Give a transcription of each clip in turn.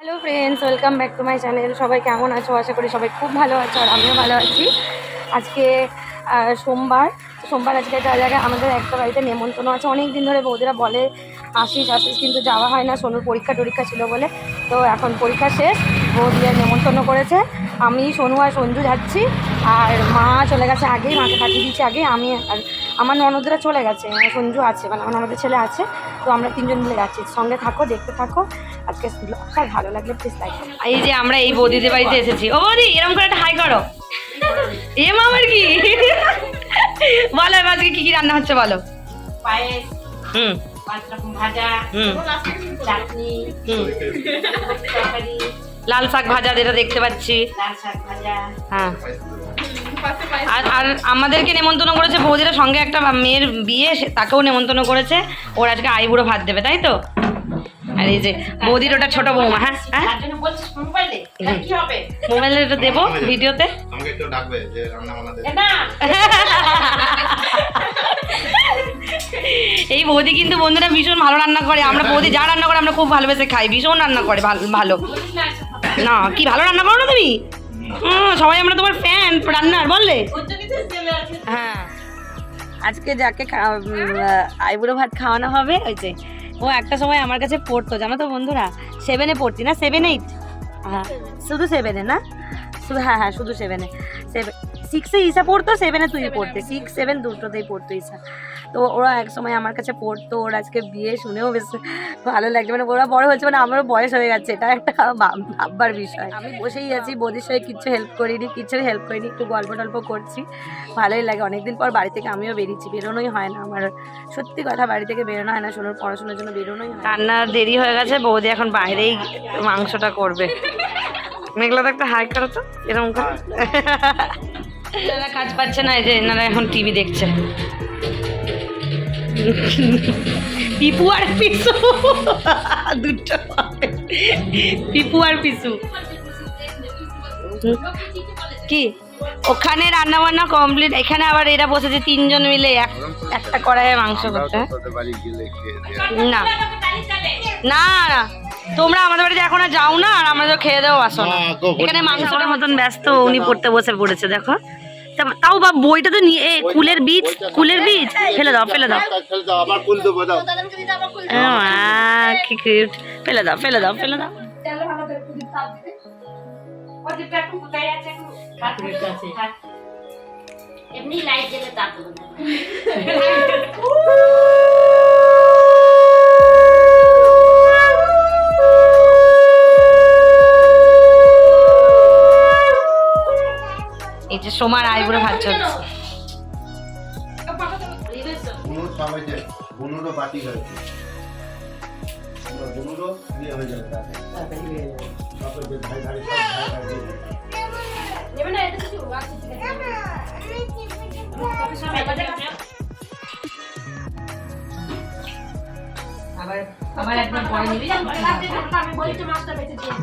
Hello friends welcome back to my channel সবাই কেমন আছো? আশা করি সবাই খুব ভালো আছো আর আমিও ভালো আছি। আজকে সোমবার। সোমবার আজকে একটা জায়গায় আমাদের একটা বাড়িতে নেমন্তন্ন আছে। অনেক দিন ধরে বৌদিরা বলে, আসিস আসিস। কিন্তু যাওয়া হয় না। সোনুর পরীক্ষা টরীক্ষা ছিল বলে। তো এখন পরীক্ষা শেষ। বৌদিরা নেমন্তন্ন করেছে। আমি, সোনু আর সঞ্জু যাচ্ছি। আর মা চলে গেছে আগেই, মাকে পাঠিয়ে দিয়েছি আগে আমি আর আমার ননদরা চলে গেছে সঞ্জু আছে মানে আমার ননদের ছেলে আছে তো আমরা তিনজন মিলে যাচ্ছি। সঙ্গে থাকো দেখতে থাকো আজকে ব্লগটা ভালো লাগলে প্লিজ লাইক এই যে আমরা এই বৌদিদের বাড়িতে এসেছি। ও বৌদি এরকম করে একটা হাই করো। এ মামার কি? বলো এবার আজকে কি কি রান্না হচ্ছে বলো? পায়েস হুম। লাল শাক ভাজা যেটা দেখতে পাচ্ছি। লাল শাক ভাজা হ্যাঁ। আর আর আমাদেরকে নেমন্তন্ন করেছে বৌদিরা সঙ্গে একটা মেয়ের বিয়ে সে- তাকেও নেমন্তন্ন করেছে। ওর আজকে আইবুড়ো ভাত দেবে তাই তো? আর এই যে বৌদির ওটা ছোট বৌমা হ্যাঁ হ্যাঁ? মোবাইলে হুম। কি হবে? মোবাইলে এটা দেবো ভিডিওতে। এই বৌদি কিন্তু বন্ধুরা ভীষণ ভালো রান্না করে। আমরা বৌদি যা রান্না করে আমরা খুব ভালোবেসে খাই ভীষণ রান্না করে ভালো ভালো। না কি ভালো রান্না করো না তুমি? সবাই আমরা তোমার ফ্যান রান্নার, বললে। হ্যাঁ। আজকে যাকে আইবুড়ো ভাত খাওয়ানো হবে, ওই যে, ও একটা সময় আমার কাছে পড়তো, জানো তো বন্ধুরা? সেভেনে পড়তি না? সেভেন এইট হ্যাঁ শুধু সেভেনে না? হ্যাঁ হ্যাঁ শুধু সেভেনে সেভেন সিক্সে ইসা পড়তো সেভেনে তুই পড়তে। সিক্স সেভেন দুটোতেই পড়তো ইসা। তো ওরা এক সময় আমার কাছে পড়তো ওর আজকে বিয়ে শুনেও বেশ ভালো লাগছে। মানে ওরা বড় হচ্ছে মানে আমারও বয়স হয়ে গেছে এটা একটা ভাব- ভাববার বিষয়। আমি বসেই আছি বৌদির সঙ্গে কিচ্ছু হেল্প করিনি কিচ্ছু হেল্প করিনি একটু গল্প টল্প করছি। ভালোই লাগে অনেকদিন পর বাড়ি থেকে আমিও বেরিয়েছি বেরোনোই হয় না আমার। সত্যি কথা বাড়ি থেকে বেরোনো হয় না সোনুর পড়াশোনার জন্য বেরোনোই হয় রান্নার দেরি হয়ে গেছে বৌদি এখন বাইরেই মাংসটা করবে। মেঘলা তো একটা হাই করো তো এরকম করে। এনারা কাজ পাচ্ছে না এই যে এনারা এখন টিভি দেখছে। পিপু আর পিসু। দুটো পিপু আর পিসু। কি? ওখানে রান্না বান্না কমপ্লিট এখানে আবার এরা বসেছে তিনজন মিলে এক একটা কড়াইয়ে মাংস করতে না। না না। তোমরা আমাদের বাড়িতে এখন যাও না আর আমাদের খেয়ে দেওয়া আসো না। এখানে মাংসটার মতন ব্যস্ত উনি পড়তে বসে পড়েছে দেখো। তাও বা বইটা তো নিয়ে এ, কুলের বীজ কুলের বীজ ফেলে দাও ফেলে দাও। ফেলে দাও আবার ফুল দাও। আহ, কি কিউট ফেলে দাও ফেলে ফেলে। এমনি লাইট জ্বেলে তারপর আছে। সব একসাথে আছে। আবার আবার একদম পরে নিবি আমি বলি তো মাছটা বেঁচে দিয়ে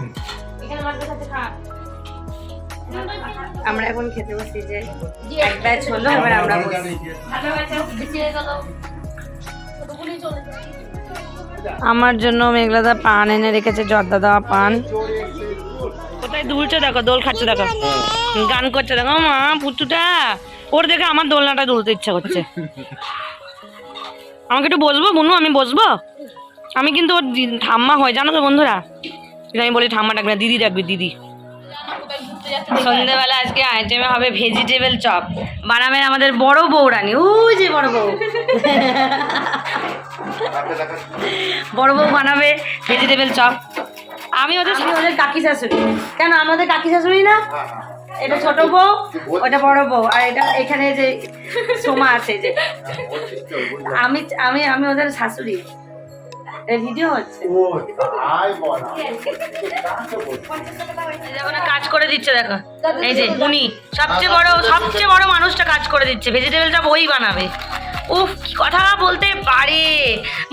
এখানে মাছ বেঁচে আছে খা। আমরা এখন খেতে বসি যে এক ব্যাচ হলো এবার আমরা আমার জন্য মেঘলাদা পান এনে রেখেছে জর্দা দেওয়া পান। কোথায় দুলছে দেখো দোল খাচ্ছে দেখো। গান করছে দেখো মা পুচুটা ওর দেখে আমার দোলনাটা দুলতে ইচ্ছা করছে। আমাকে একটু বসবো বুনু আমি বসবো? আমি কিন্তু ওর ঠাম্মা হয় জানো তো বন্ধুরা? আমি বলি ঠাম্মা ডাকবে না, দিদি ডাকবে দিদি। সন্ধ্যেবেলা আজকে আইটেমে হবে ভেজিটেবল চপ বানাবেন আমাদের বড় বউরানি ওই যে বড় বউ। বড় বউ বানাবে ভেজিটেবল চপ আমি ওদের ওদের কাকি শাশুড়ি। কেন আমাদের কাকি শাশুড়ি না? হ্যাঁ হ্যাঁ। এটা ছোট বউ ওটা বড় বউ। আর এটা এখানে যে সোমা আছে যে আমি আমি আমি ওদের শাশুড়ি। ভিডিও হচ্ছে। ও তাই বলা। যেমন কাজ করে দিচ্ছে দেখো। এই যে উনি সবচেয়ে বড় সবচেয়ে বড় মানুষটা কাজ করে দিচ্ছে। ভেজিটেবল চপ ওই বানাবে। উফ কি কথা বলতে পারে।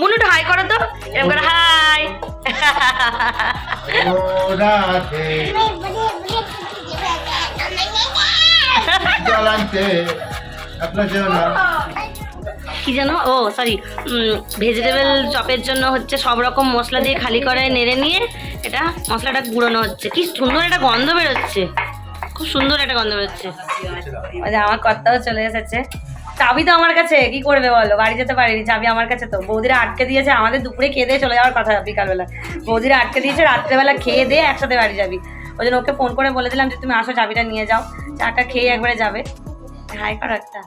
মুনুটা হাই করো তো। এরকম করে হাই ও আপনার জন্য। কি যেন? ও সরি ভেজিটেবল চপের জন্য হচ্ছে সব রকম মশলা দিয়ে খালি কড়াই নেড়ে নিয়ে এটা মশলাটা গুঁড়োনো হচ্ছে। কি সুন্দর একটা গন্ধ বেরোচ্ছে। খুব সুন্দর একটা গন্ধ বেরোচ্ছে। আমার কর্তাও চলে এসেছে। চাবি তো আমার কাছে, কি করবে বলো? বাড়ি যেতে পারিনি, চাবি আমার কাছে তো। বৌদিরা আটকে দিয়েছে, আমাদের দুপুরে খেয়ে দিয়ে চলে যাওয়ার কথা বিকালবেলা। বৌদিরা আটকে দিয়েছে, রাত্রেবেলা খেয়ে দিয়ে একসাথে বাড়ি যাবি। ওই জন্য ওকে ফোন করে বলে দিলাম যে, তুমি আসো, চাবিটা নিয়ে যাও। চাটা খেয়ে একবারে যাবে। হাই করো একটা।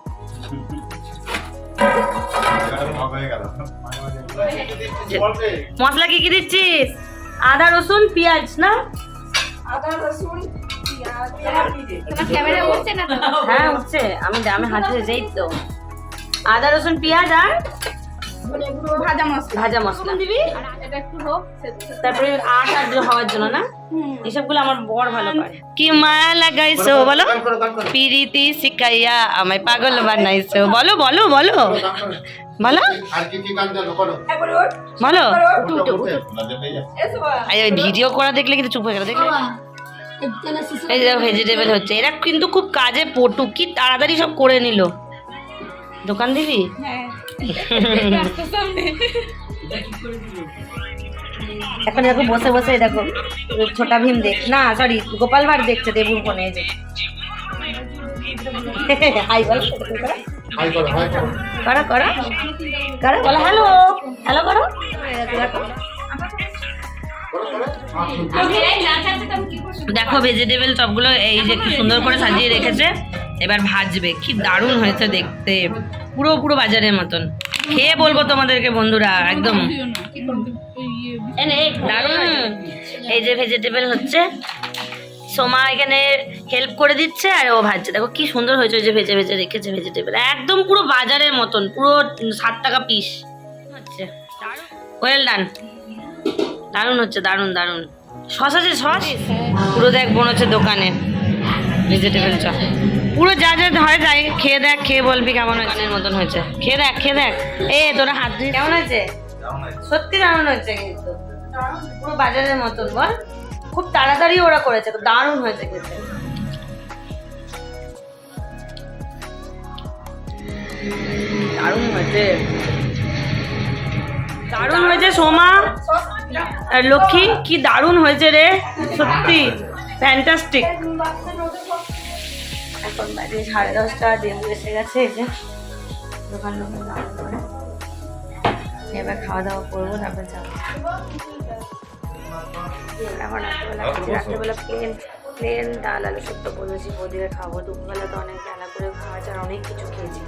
মশলা কি কি দিচ্ছিস? আদা রসুন পেঁয়াজ না? আদা ক্যামেরা উঠছে না তো? হ্যাঁ উঠছে। আমি আমি হাতে যেই তো। আদা রসুন পেঁয়াজ আর ভাজা মশলা। ভাজা মশলা। দিবি এটা একটু হোক তারপরে আট আট হওয়ার জন্য না? এসবগুলো আমার বর ভালো পারে কি মায়া লাগাইছো বলো পিরিতি শিখাইয়া আমায় পাগল বানাইছো। বলো বলো বলো। বলো। আর কি কি গান জানো? করো। বলো। ভিডিও করা দেখলে কিন্তু চুপ হয়ে গেল দেখলে? এই যে ভেজিটেবল হচ্ছে। এরা কিন্তু খুব কাজে পটু। কি তাড়াতাড়ি সব করে নিল। দোকান দিবি? এখন দেখো বসে বসে দেখো ছোটা ভীম দেখ না সরি গোপাল ভাট দেখছে দেবুর ফোনে যে। হাই বল করো করো করো বলো হ্যালো হ্যালো করো। দেখো ভেজিটেবল সবগুলো এই যে কি সুন্দর করে সাজিয়ে রেখেছে এবার ভাজবে কি দারুণ হয়েছে দেখতে। পুরো পুরো বাজারের মতন। খেয়ে বলব তোমাদেরকে বন্ধুরা, একদম। দারুণ। এই যে ভেজিটেবল হচ্ছে। সোমা এখানে হেল্প করে দিচ্ছে আর ও ভাজছে। দেখো কি সুন্দর হয়েছে ওই যে ভেজে ভেজে রেখেছে ভেজিটেবল একদম পুরো বাজারের মতন, পুরো ষাট টাকা পিস হচ্ছে ওয়েল ডান দারুণ হচ্ছে, দারুণ দারুণ। সস আছে সস পুরো দেখ বোন হচ্ছে দোকানে। Vegetable chop. পুরো যা যা হয় যাই খেয়ে দেখ খেয়ে বলবি কেমন হয়েছে। এর মতন হয়েছে। খেয়ে দেখ খেয়ে দেখ। এ তোরা হাত দিয়ে কেমন হয়েছে? সত্যি দারুণ হয়েছে কিন্তু? পুরো বাজারের মতন বল। খুব তাড়াতাড়ি ওরা করেছে তো দারুণ হয়েছে খেতে। দারুণ হয়েছে। দারুণ হয়েছে সোমা। আর লক্ষ্মী কি দারুণ হয়েছে রে। সত্যি ফ্যান্টাস্টিক এখন বাজে সাড়ে দশটা দিন এসে গেছে এসে যে দোকান দোকান দাঁড় করে। এবার খাওয়া দাওয়া করব তারপর যাব। এখন রাত্রেবেলা রাত্রেবেলা প্লেন প্লেন ডাল আলু সুক্ত বলেছি বদিরে খাব দুপুরবেলা তো অনেক বেলা করে খাওয়া আর অনেক কিছু খেয়েছি।